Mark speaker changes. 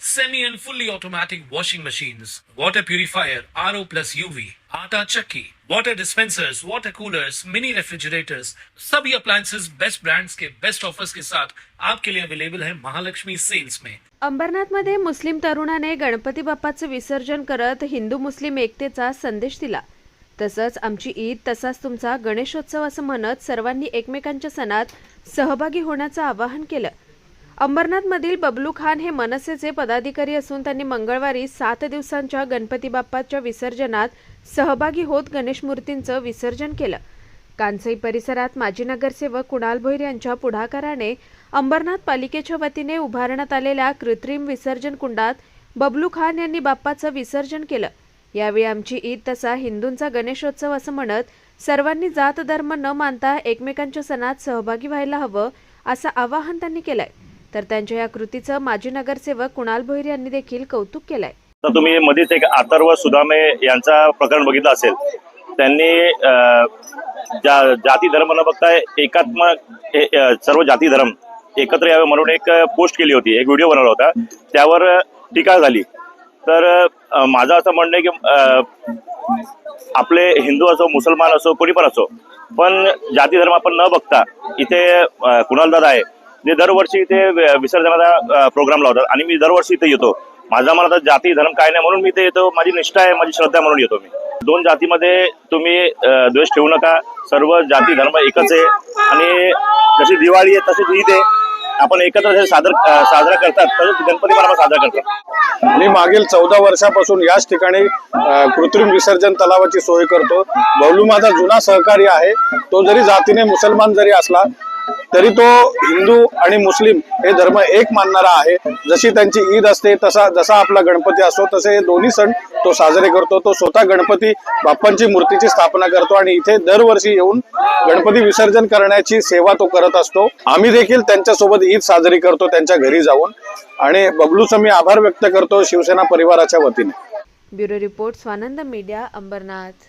Speaker 1: semi and fully automatic washing machines, water purifier, RO plus UV, आटा चक्की, water dispensers, water coolers, mini refrigerators, सभी appliances. Best brands के best offers के साथ आपके लिए अवेलेबल है महालक्ष्मी सेल्स में
Speaker 2: अंबरनाथमध्ये मुस्लिम तरुणाने गणपती बाप्पाचं विसर्जन करत हिंदू मुस्लिम एकतेचा संदेश दिला. तसंच आमची ईद तसाच तुमचा गणेशोत्सव असं म्हणत सर्वांनी एकमेकांच्या सणात सहभागी होण्याचं आवाहन केलं. अंबरनाथमधील बबलू खान हे मनसेचे पदाधिकारी असून त्यांनी मंगळवारी सात दिवसांच्या गणपती बाप्पाच्या विसर्जनात सहभागी होत गणेश मूर्तींचं विसर्जन केलं. कांसई परिसरात माजी नगरसेवक कुणाल भोईर यांच्या पुढाकाराने अंबरनाथ पालिकेच्या वतीने उभारण्यात आलेल्या कृत्रिम विसर्जन कुंडात बबलू खान यांनी बाप्पाचं विसर्जन केलं. यावेळी आमची ईद तसा हिंदूंचा गणेशोत्सव असं म्हणत सर्वांनी जात धर्म न मानता एकमेकांच्या सणात सहभागी व्हायला हवं असं आवाहन त्यांनी केलंय. तर त्यांच्या या कृतीचं माजी नगरसेवक कुणाल भोईर यांनी देखील कौतुक केलंय.
Speaker 3: तर तुम्ही मध्येच एक अथर्व सुदामे यांचा प्रकरण बघितलं असेल. त्यांनी अं, जा जाती धर्म न बघता एकात्मक ए- सर्व जाती धर्म एकत्र यावे म्हणून एक पोस्ट केली होती. एक व्हिडिओ बनवला होता. त्यावर टीका झाली. तर माझं असं म्हणणं आहे की आपले हिंदू असो मुसलमान असो कोणी पण असो पण जाती धर्म आपण न बघता इथे अं, कुणाल दादा आहे जे दरवर्षी इथे विसर्जनाचा प्रोग्राम लावतात. आणि मी दरवर्षी इथे येतो. माझा मला जाती धर्म काय नाही म्हणून मी इथे येतो. माझी निष्ठा आहे माझी श्रद्धा म्हणून येतो मी. दोन जातीमध्ये तुम्ही द्वेष ठेवू नका. सर्व जाती धर्म एकच आहे. आणि जशी दिवाळी आहे तशीच ईद आहे. आपण एकत्र सादर साजरा करतात तसंच गणपती बाबा साजरा करतात.
Speaker 4: मी मागील चौदा वर्षापासून याच ठिकाणी कृत्रिम विसर्जन तलावाची सोय करतो. बबलू माझा जुना सहकारी आहे. तो जरी जातीने मुसलमान जरी असला तरी तो हिंदू आणि मुस्लिम हे धर्म एक मानणारा आहे. जशी त्यांची ईद असते तसा जसा आपला गणपती असतो तसे हे दोन्ही सण तो साजरे करतो. तो स्वतः गणपती बाप्पांची मूर्तीची स्थापना करतो आणि इथे दरवर्षी येऊन गणपती विसर्जन करण्याची सेवा तो करत असतो. आम्ही देखील त्यांच्यासोबत ईद साजरी करतो त्यांच्या घरी जाऊन. आणि बबलूचा मी आभार व्यक्त करतो शिवसेना परिवाराच्या वतीने.
Speaker 2: Bureau report Swanand media Ambarnath.